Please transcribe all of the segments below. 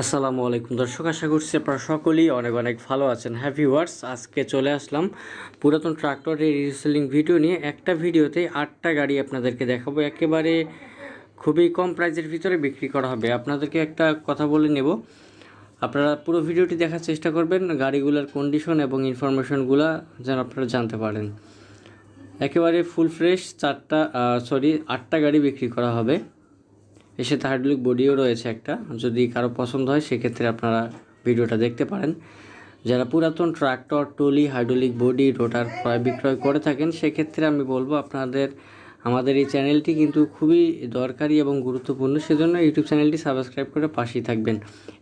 আসসালামু আলাইকুম। দর্শক, আশা করছি আপনারা সকলেই অনেক অনেক ভালো আছেন। হ্যাপি ওয়ার্স আজকে চলে আসলাম পুরাতন ট্রাক্টরের রিসেলিং ভিডিও নিয়ে। একটা ভিডিওতে আটটা গাড়ি আপনাদেরকে দেখাবো। একেবারে খুবই কম প্রাইজের ভিতরে বিক্রি করা হবে। আপনাদেরকে একটা কথা বলে নেব। আপনারা পুরো ভিডিওটি দেখার চেষ্টা করবেন, গাড়িগুলোর কন্ডিশন এবং ইনফরমেশনগুলো যেন আপনারা জানতে পারেন। একেবারে ফুল ফ্রেশ চারটা সরি আটটা গাড়ি বিক্রি করা হবে। এর সাথে হাইড্রোলিক বডিও রয়েছে একটা। যদি কারও পছন্দ হয়, সেক্ষেত্রে আপনারা ভিডিওটা দেখতে পারেন। যারা পুরাতন tractor, trolley, hydraulic body, rotor ক্রয় বিক্রয় করে থাকেন, সেক্ষেত্রে আমি বলব আপনাদের, আমাদের এই চ্যানেলটি কিন্তু খুবই দরকারি এবং গুরুত্বপূর্ণ। সেজন্য ইউটিউব চ্যানেলটি সাবস্ক্রাইব করে পাশেই থাকবেন।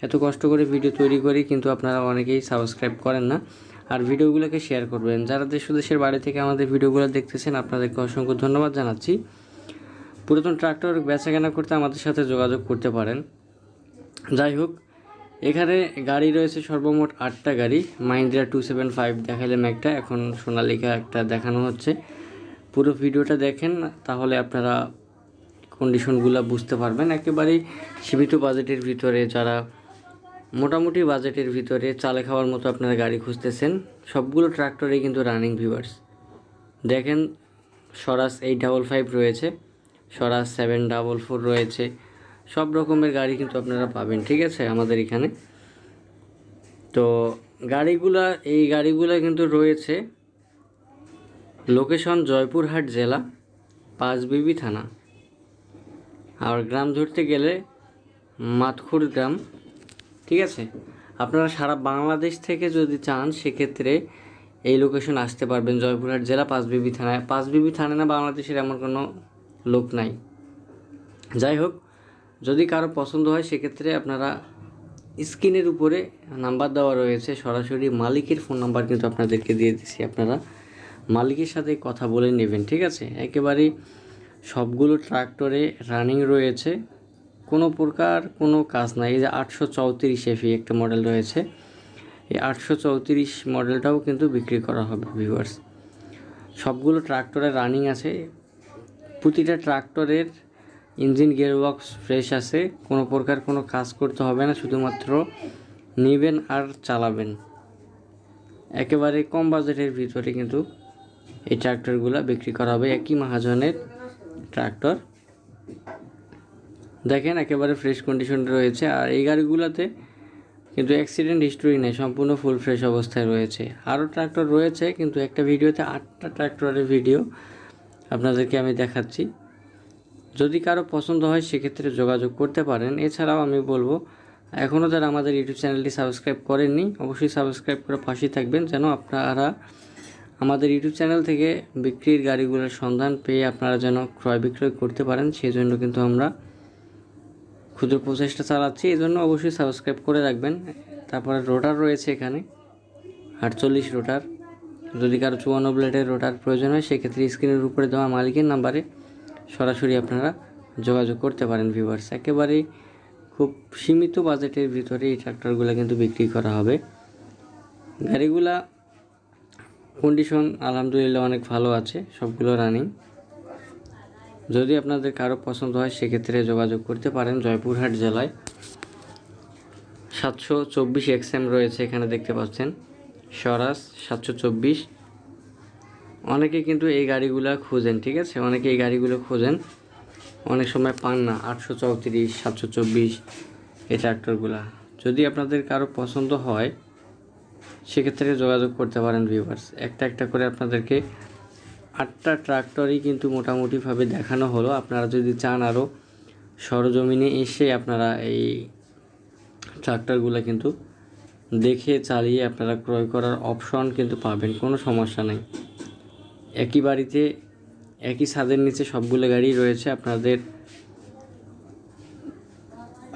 এত কষ্ট করে ভিডিও তৈরি করি কিন্তু আপনারা অনেকেই সাবস্ক্রাইব করেন না। আর ভিডিওগুলোকে শেয়ার করবেন। যারা দেশ দেশের বাড়ি থেকে আমাদের ভিডিওগুলো দেখতেছেন, আপনাদেরকে অসংখ্য ধন্যবাদ জানাচ্ছি। পুরাতন ট্রাক্টর বেচা কেনা করতে আমাদের সাথে যোগাযোগ করতে পারেন। যাই হোক, এখানে গাড়ি রয়েছে সর্বমোট আটটা গাড়ি। মাইন্দ্রা টু সেভেন ফাইভ দেখালাম একটা এখন সোনালিকা একটা দেখানো হচ্ছে। পুরো ভিডিওটা দেখেন, তাহলে আপনারা কন্ডিশনগুলো বুঝতে পারবেন। একেবারেই সীমিত বাজেটের ভিতরে যারা মোটামুটি বাজেটের ভিতরে চালে খাওয়ার মতো আপনারা গাড়ি খুঁজতেছেন, সবগুলো ট্রাক্টরে কিন্তু রানিং ভিউয়ার্স দেখেন স্বরাজ এইট ডাবল ফাইভ রয়েছে। স্বরাজ সেভেন ডাবল ফোর রয়েছে। সব রকমের গাড়ি কিন্তু আপনারা পাবেন, ঠিক আছে? আমাদের এখানে। তো গাড়িগুলা, এই গাড়িগুলো কিন্তু রয়েছে লোকেশন জয়পুরহাট জেলা পাঁচবিবি থানা। আর গ্রাম ধরতে গেলে মাতখুর গ্রাম, ঠিক আছে? আপনারা সারা বাংলাদেশ থেকে যদি চান, সেক্ষেত্রে এই লোকেশন আসতে পারবেন জয়পুরহাট জেলা পাঁচবিবি থানায়। পাঁচবিবি থানা না বাংলাদেশের এমন কোনো লোক নাই। যাই হোক, যদি কারও পছন্দ হয়, সেক্ষেত্রে আপনারা স্ক্রিনের উপরে নাম্বার দেওয়া রয়েছে। সরাসরি মালিকের ফোন নাম্বার কিন্তু আপনাদেরকে দিয়ে দিচ্ছি আপনারা মালিকের সাথে কথা বলে নেবেন, ঠিক আছে? একেবারেই সবগুলো ট্রাক্টরে রানিং রয়েছে। কোনো প্রকার কোনো কাজ নাই। এই যে আটশো চৌত্রিশ এফি একটা মডেল রয়েছে। এই আটশো চৌত্রিশ মডেলটাও কিন্তু বিক্রি করা হবে ভিউয়ার্স সবগুলো ট্রাক্টরে রানিং আছে। প্রতিটা ট্রাক্টরের ইঞ্জিন গিয়ারবক্স ফ্রেশ আছে, কোনো প্রকার কোনো কাজ করতে হবে না, শুধুমাত্র নেবেন আর চালাবেন। একেবারে কম বাজেটের ভিতরে কিন্তু এই ট্রাক্টরগুলো বিক্রি করা হবে, একই মহাজনের ট্রাক্টর। দেখেন, একেবারে ফ্রেশ কন্ডিশন রয়েছে, আর এই গাড়িগুলোতে কিন্তু অ্যাক্সিডেন্ট হিস্টোরি নেই, সম্পূর্ণ ফুল ফ্রেশ অবস্থায় রয়েছে। আরও ট্রাক্টর রয়েছে, কিন্তু একটা ভিডিওতে আটটা ট্রাক্টরের ভিডিও আপনাদেরকে আমি দেখাচ্ছি। যদি কারও পছন্দ হয়, সেক্ষেত্রে যোগাযোগ করতে পারেন। এছাড়াও আমি বলব এখনও যারা আমাদের ইউটিউব চ্যানেলটি সাবস্ক্রাইব করেননি, অবশ্যই সাবস্ক্রাইব করে পাশেই থাকবেন, যেন আপনারা আমাদের ইউটিউব চ্যানেল থেকে বিক্রির গাড়িগুলোর সন্ধান পেয়ে আপনারা যেন ক্রয় বিক্রয় করতে পারেন। সেই জন্য কিন্তু আমরা ক্ষুদ্র প্রচেষ্টা চালাচ্ছি। এই জন্য অবশ্যই সাবস্ক্রাইব করে রাখবেন। তারপরে রোটার রয়েছে এখানে, আটচল্লিশ রোটার। যদি কারও চুয়ান্ন ব্লেডের রোটার প্রয়োজন হয়, সেক্ষেত্রে স্ক্রিনের উপরে দেওয়া মালিকের নাম্বারে সরাসরি আপনারা যোগাযোগ করতে পারেন ভিউয়ার্স একেবারেই খুব সীমিত বাজেটের ভিতরে এই ট্রাক্টরগুলো কিন্তু বিক্রি করা হবে। গাড়িগুলা কন্ডিশন আলহামদুলিল্লাহ অনেক ভালো আছে, সবগুলো রানিং যদি আপনাদের কারও পছন্দ হয়, সেক্ষেত্রে যোগাযোগ করতে পারেন জয়পুরহাট জেলায়। সাতশো চব্বিশ এক্সএম রয়েছে, এখানে দেখতে পাচ্ছেন। স্বরাজ সাতশো চব্বিশ। অনেকে কিন্তু এই গাড়িগুলো খোঁজেন, ঠিক আছে? অনেকে এই গাড়িগুলো খোঁজেন। অনেক সময় পান না, আটশো চৌত্রিশ, সাতশো চব্বিশ এই ট্র্যাক্টরগুলা যদি আপনাদের কারও পছন্দ হয়, সেক্ষেত্রে যোগাযোগ করতে পারেন ভিউয়ার্স একটা একটা করে আপনাদেরকে আটটা ট্রাক্টরই কিন্তু মোটামুটিভাবে দেখানো হলো। আপনারা যদি চান আরও সরজমিনে এসে আপনারা এই ট্রাক্টরগুলো কিন্তু দেখে চালিয়ে আপনারা ক্রয় করার অপশন কিন্তু পাবেন, কোনো সমস্যা নেই। একই বাড়িতে, একই ছাদের নিচে সবগুলো গাড়ি রয়েছে, আপনাদের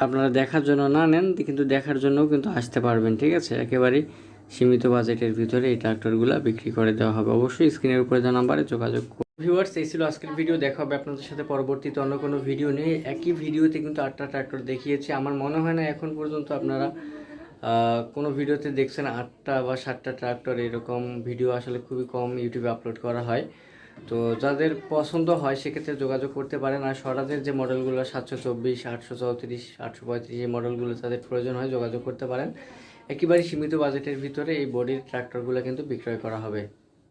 আপনারা দেখার জন্য না নেন, কিন্তু দেখার জন্যও কিন্তু আসতে পারবেন, ঠিক আছে? একেবারেই সীমিত বাজেটের ভিতরে এই ট্রাক্টরগুলো বিক্রি করে দেওয়া হবে। অবশ্যই স্ক্রিনের উপরে দেওয়া নাম্বারে যোগাযোগ ভিউয়ার্স এই ছিল আজকের ভিডিও। দেখা হবে আপনাদের সাথে পরবর্তীতে অন্য কোনো ভিডিও নেই একই ভিডিওতে কিন্তু আটটা ট্রাক্টর দেখিয়েছি। আমার মনে হয় না এখন পর্যন্ত আপনারা কোনো ভিডিওতে দেখছেন আটটা বা সাতটা ট্রাক্টর এরকম ভিডিও আসলে খুবই কম ইউটিউবে আপলোড করা হয়। তো যাদের পছন্দ হয় সেক্ষেত্রে যোগাযোগ করতে পারেন। আর স্বরাজের যে মডেলগুলো, সাতশো চব্বিশ, আটশো চৌত্রিশ, আটশো পঁয়ত্রিশ এই মডেলগুলো তাদের প্রয়োজন হয় যোগাযোগ করতে পারেন। একেবারে সীমিত বাজেটের ভিতরে এই বডির ট্রাক্টরগুলো কিন্তু বিক্রয় করা হবে।